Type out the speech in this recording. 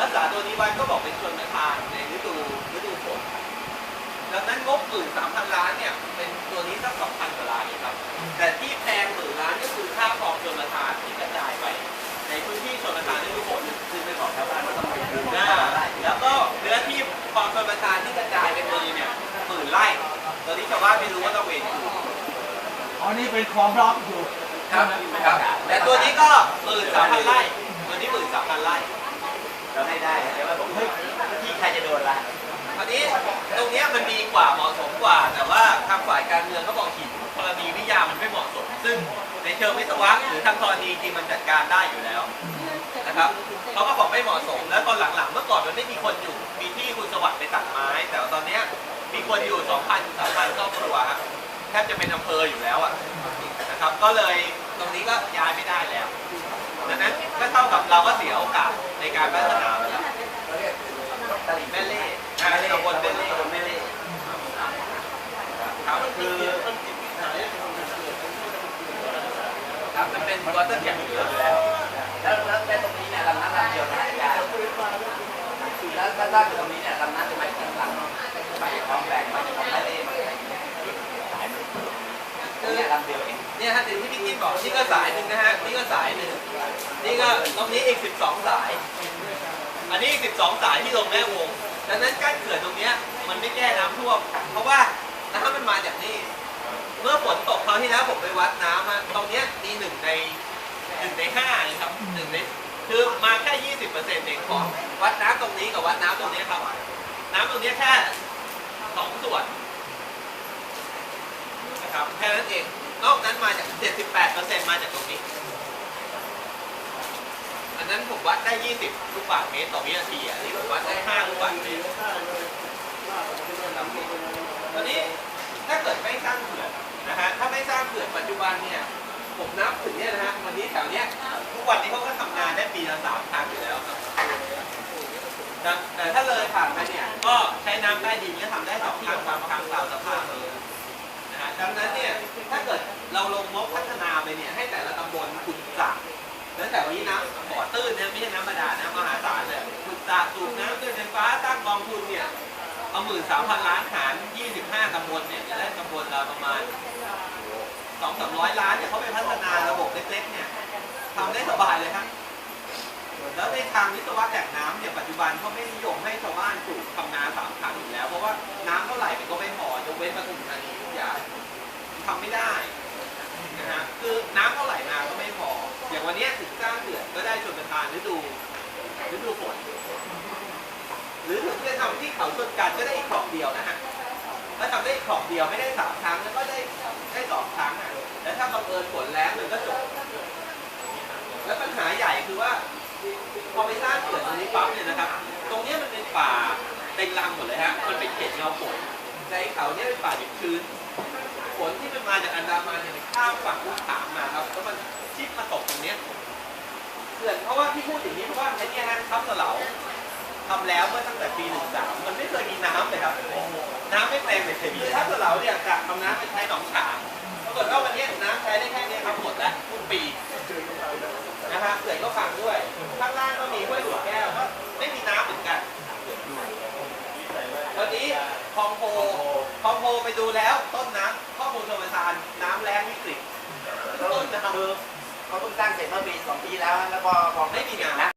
รักษาตัวนี้ไว้ก็บอกเป็นชนประทานในฤดูฤดูฝนดังนั้นงบหมื่นสามพันล้านเนี่ยเป็นตัวนี้สักสองพันกว่าล้านเองครับ แต่ที่แพงหมื่นล้านก็คือค่าครองชนประทานที่กระจายไป ในพื้นที่ชนประทานฤดูฝนคือไปบอกชาวบ้านว่ต้องไปนะแล้วก็เนื้อที่คลองชลประทานที่กระจายเป็นมือเนี่ยหมื่นไร่ตอนนี้ชาวบ้านไม่รู้ว่าต้องเวรอยู่อ๋อนี่เป็นคลองบล็อกอยู่ครับครับแต่ตัวนี้ก็หมื่นสามพันไร่ตัวนี้หมื่นสามพันไร่ บอกหินกรณีวิทยามันไม่เหมาะสม ซึ่งในเชิงวิศวะหรือทางธรณีจริงมันจัดการได้อยู่แล้วนะครับเขาก็บอกไม่เหมาะสม แล้วตอนหลังๆ เมื่อก่อนมันไม่มีคนอยู่ มีที่คุณสวัสดิ์ไปตัดไม้ แต่ตอนเนี้ยมีคนอยู่ 2,000 3,000ครอบครัวครับแทบจะเป็นอำเภออยู่แล้วอะนะครับ ก็เลยตรงนี้ก็ย้ายไม่ได้แล้วดังนั้นก็เท่ากับเราก็เสียโอกาสในการพัฒนาไปแล้ว เขาเรียกตลิ่ง แม่ แม่ เล่ เล่ อ่า แม่เล่ ตำบลแม่เล่ ตำบลแม่เล่ ครับคือครับมัน เป็นวอเตอร์แกนอยู่แล้ว แล้วแล้วแล้วตรงนี้เนี่ยลำน้ำลำเดียวถ่ายได้แล้วถ้าถ้าตรงนี้เนี่ยลำน้ำจะไม่ถึงหลังไปคลองแบกไปคลองแม่เล่ยมันเนี่ยลำเดียวเองเนี่ยฮะที่พี่กินบอกนี่ก็สายหนึ่งนะฮะนี่ก็สายหนึ่งนี่ก็ตรงนี้อีก 12 สาย อันนี้อีก 12 สายที่ลงแม่วงดังนั้นกั้นเขื่อนตรงเนี้ยมันไม่แก้น้ำท่วมเพราะว่าน้ำมันมาจากนี่ ที่แล้วผมไปวัดน้ำฮะตรงเนี้ยมีหนึ่งในหนึ่งในห้าเลยครับหนึ่งในคือมาแค่ยี่สิบเปอร์เซ็นต์เองของวัดน้ำตรงนี้กับวัดน้ำตรงนี้ครับ น้ำตรงเนี้ยแค่สองส่วนนะครับแค่นั้นเอง นอกนั้นมาจาก78%มาจากตรงนี้ อันนั้นผมวัดได้20ลูกบาศก์เมตรต่อวินาทีอันนี้ผมวัดได้5ลูกบาศก์เมตรตอนนี้ถ้าเกิดไม่สร้งเขื่อ ผมนับถึงเนี่ยนะฮะวันนี้แถวเนี้ยทุกวันนี้เขาก็ทำงานได้ปีละสามครั้งอยู่แล้วครับแต่แต่ถ้าเลยผ่านไปเนี่ยก็ใช้น้ำใต้ดินก็ทำได้สองครั้งบางครั้งตามสภาพเลยนะฮะดังนั้นเนี่ยถ้าเกิดเราลงงบพัฒนาไปเนี่ยให้แต่ละตำบลขุดสระแล้วแต่วันนี้น้ำบ่อตื้นเนี่ยไม่ใช่น้ำบาดาลนะมหาศาลเลยขุดสระสูบน้ำด้วยไฟฟ้าตั้งกองทุนเนี่ยเอาหมื่นสามพันล้านหารยี่สิบห้าตำบลเนี่ยจะได้ตำบลละประมาณ สองสามร้อยล้านเนี่ยเขาไปพัฒนาระบบเล็กๆเนี่ยทำได้สบายเลยครับแล้วในทางวิศวะแหล่งน้ำเนี่ยปัจจุบันเขาไม่นิยมให้ชาวบ้านปลูกทำนาสามครั้งอยู่แล้ว เพราะว่าน้ำเท่าไหร่มันก็ไม่พอยกเว้นปทุมธานีทุกอย่างทำไม่ได้นะฮะคือน้ำเท่าไหร่มาก็ไม่พอ อย่างวันนี้ถึงสร้างเขื่อนก็ได้ชนประทานฤดูฤดูฝนหรือถึงจะทำที่เขาชนกันก็ได้อีกครอบเดียวนะฮะถ้าทำได้อีกครอบเดียวไม่ได้สามครั้งแล้วก็ได้ได้สองครั้งอะ แล้วถ้าบังเอิญฝนแรงมันก็จบ แล้วปัญหาใหญ่คือว่า พอไปสร้างเขื่อนตรงนี้ปั๊บเนี่ยนะครับ ตรงเนี้ยมันเป็นป่าเต็งรังหมดเลยฮะ มันเป็นเขตเงาฝนในเขาเนี่ยเป็นป่าดิบชื้น ฝนที่มันมาจากอันดามันเนี่ยมันข้ามฝั่งลูกขามมาครับแล้วมันชิดมาตกตรงเนี้ยเขื่อนเพราะว่าที่พูดอย่างนี้เพราะว่าไอ้นี่ฮะทับสลาทำแล้วเมื่อตั้งแต่ปี 13 มันไม่เคยมีน้ำเลยครับ น้ำไม่เต็มเลยคือทับสลาเนี่ยกะทำน้ำไปใช้หนองฉางปรากฏว่าวันนี้น้ำใช้ได้แค่เนี้ครับหมดแล้วทุกปีนะฮะเขื่อนก็ฟังด้วย ข้างล่างก็มีห้วยหัวแก้วก็ไม่มีน้ำเหมือนกัน วันนี้คลองโพคลองโพ ไปดูแล้วต้นน้ำข้อมูลชมประทานน้ำแรงวิกฤตต้นน้ำคือเขาเพิ่งสร้างเสร็จเมื่อปีสองปีแล้ว แล้วก็พอไม่มีน้ำนะ